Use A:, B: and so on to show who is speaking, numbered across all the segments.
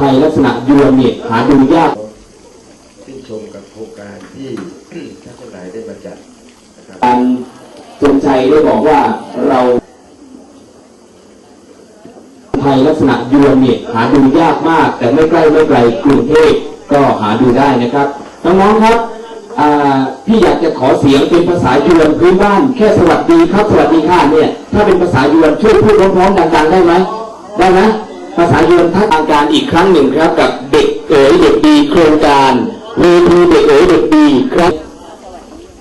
A: ไทยลักษณะยวนเนี่ยหาดูยาก
B: ชื่นชมกับโครงการที่ท่านทั้งหลายได้มาจัดนะครับ
A: การจงใจได้บอกว่าเราไทยลักษณะยวนเนี่ยหาดูยากมาก แต่ไม่ใกล้ไม่ไกลกรุงเทพก็หาดูได้นะครับน้องๆครับอ่าพี่อยากจะขอเสียงเป็นภาษายวนพื้นบ้าน แค่สวัสดีครับสวัสดีค่ะเนี่ย ถ้าเป็นภาษายวนช่วยพูดพร้อมๆดังๆได้ไหมได้ไหม ภาษายนทักทางการอีกครั้งหนึ่งครับกับเด็กเอ๋ยเด็กดีโครงการเวทีเด็กเอ๋ยเด็กดีครับ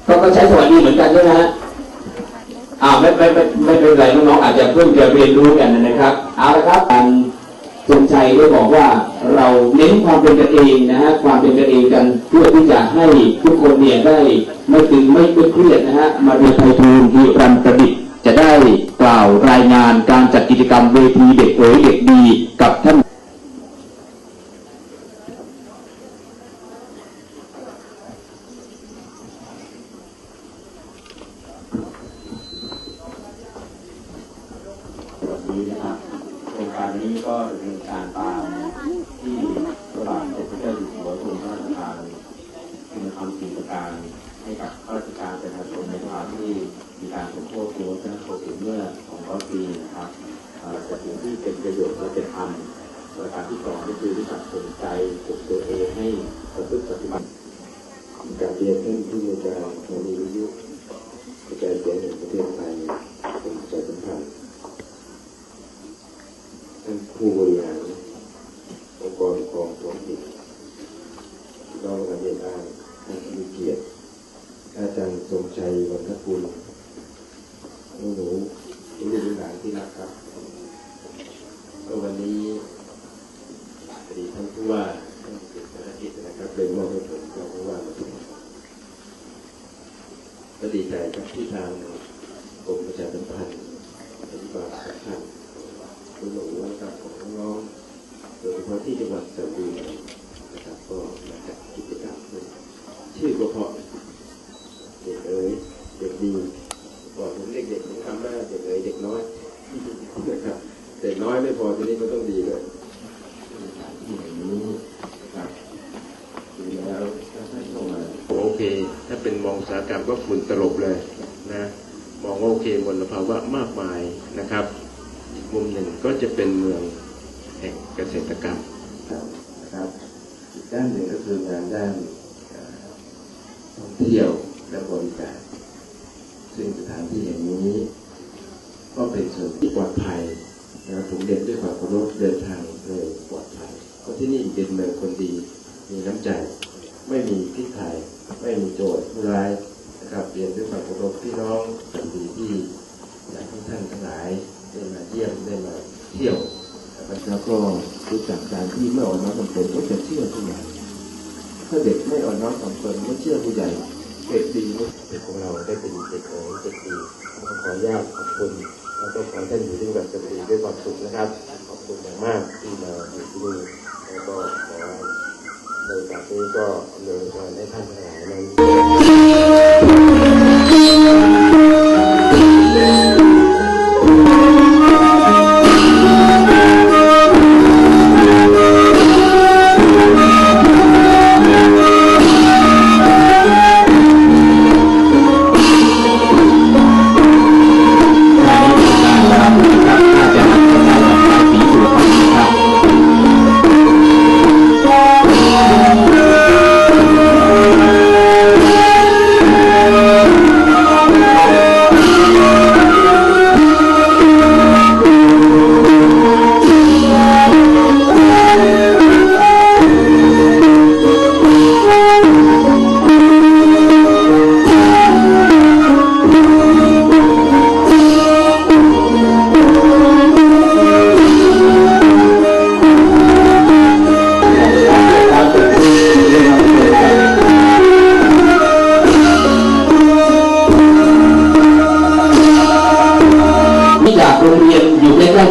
A: ก็ก็ใช้สวัสดีเหมือนกันใช่ไหมฮะอ่าไม่ไม่ไม่ไม่เป็นไรน้องๆอาจจะเพิ่งจะเรียนรู้กันนะครับเอาละครับการสนใจได้บอกว่าเราเน้นความเป็นกันเองนะฮะความเป็นกันเองกันเพื่อที่จะให้ทุกคนเนี่ยได้ไม่ตึงไม่เครียดนะฮะมาเรียนไทยทูลที่รันานการจัดกิจกรรมเวทีเด็กเอ๋ยเด็กดีกับท่าน
C: นี้นะครับโครงการนี้ก็ดำเนินการตามที่พระบาทสมเด็จพระเจ้าอยู่หัวทรงพระราชทานคุณธรรมสิ่งประการให้กับข้าราชการประชาชนในภาวะที่มีการสมโภชตัวชนะโควิดเมื่อ 200ปีนะครับจะสิ่งที่เป็นประโยชน์และเป็นธรรมประการที่สองก็คือรู้จักสนใจฝึกตัวเองให้ประพฤติปฏิบัติ
B: การเรียนท่านผู้อาจารย์มีวิทยุกระจายเสียงในประเทศไทยเป็นประชาสัมพันธ์ท่านผู้บริหารองค์กรปกครองท้องถิ่นพี่น้องกันเรียนอ้างท่านมีเกียรติอาจารย์ทรงชัยวรรณกุลหนูหนูลูกหลานที่รักครับก็วันนี้พอดีท่านผู้ว่าท่านติดภารกิจนะครับเลยมอบให้ผมก็ผู้ว่ามาถึง ก็ดี ใจครับที่ทางกรมประชาสัมพันธ์อธิบายสำคัญคุณหนูนะครับของน้องโดยเฉพาะที่จังหวัดสระบุรีนะครับก็มาจัดกิจกรรมชื่อก็เพราะเด็กเอ๋ยเด็กดีบอกผมเด็กเด็กผมทำได้เด็กเอ๋ยเด็กน้อยนะครับเด็กน้อยไม่พอทีนี้มันต้องดีเลยอย่างนี้นะครับดีแล้วถ้าท่านเข้ามา โอเค ถ้าเป็นมองอุ ตสาหกรรมก็ฝุ่นตลบเลยนะมองว่าโอเคมลภาวะมากมายนะครับ มุมหนึ่งก็จะเป็นเมืองแห่งเกษตรกรรมนะครับอีกด้านหนึ่งก็คืองานด้านท่องเที่ยวและบริการซึ่งสถานที่แห่างนี้ ก็เป็นส่วนที่ปลอดภัยนะครับผมเรียนด้วยความเคารพเดินทางโดยปลอดภัยเพราะที่นี่เป็นเมืองคนดีมีน้ำใจ ไม่มีพิษภัยไม่มีโจรผู้ร้ายนะครับเรียนด้วยความเคารพพี่น้องคนดีที่อยากให้ท่านทั้งหลายได้มาเยี่ยมได้มาเที่ยวแล้วก็รู้จักการที่เมื่ออ่อนน้อมถ่อมตนก็จะเชื่อผู้ใหญ่ถ้าเด็กไม่อ่อนน้อมถ่อมตนไม่เชื่อผู้ใหญ่เด็กดีเด็กของเราได้เป็นเด็กเอ๋ยเด็กดีขอขอนุญาตขอบคุณแล้วก็ขอท่านอยู่ที่แบบสบายด้วยความสุขนะครับ ขอบคุณอย่างมากที่มาอยู่ที่นี่แล้วก็ขอ ในโอกนี้ก็อำนวยพรให้ท่านทั้งหลายนั้น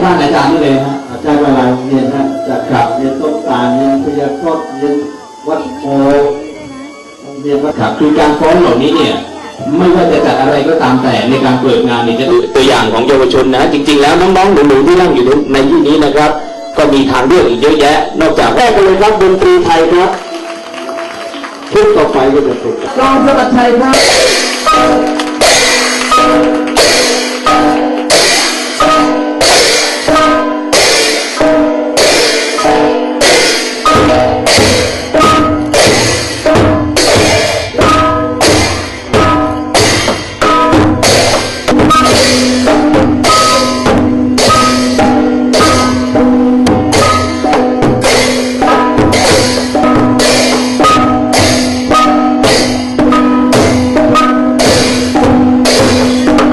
A: บ้านอาจารย์นี่เลยฮะ
D: อาจารย์ว่าหลาเรียนนะจากครับเรียนต้นตาเรียนพยาครอบเรียนวัดโพเรียนวัด
A: ครับคือการฟ้องเหล่านี้เนี่ยไม่ว่าจะจัดอะไรก็ตามแต่ในการเปิดงานนี่จะตัวอย่างของเยาวชนนะ จริง ๆ แล้วน้องๆหนูๆที่นั่งอยู่ในที่นี้นะครับ ก็มีทางเลือกอีกเยอะแยะ นอกจากแรกเลยครับดนตรีไทยครับ
D: ชุดต่อไปก็จะเป็น
A: กองสลัดชัยครับ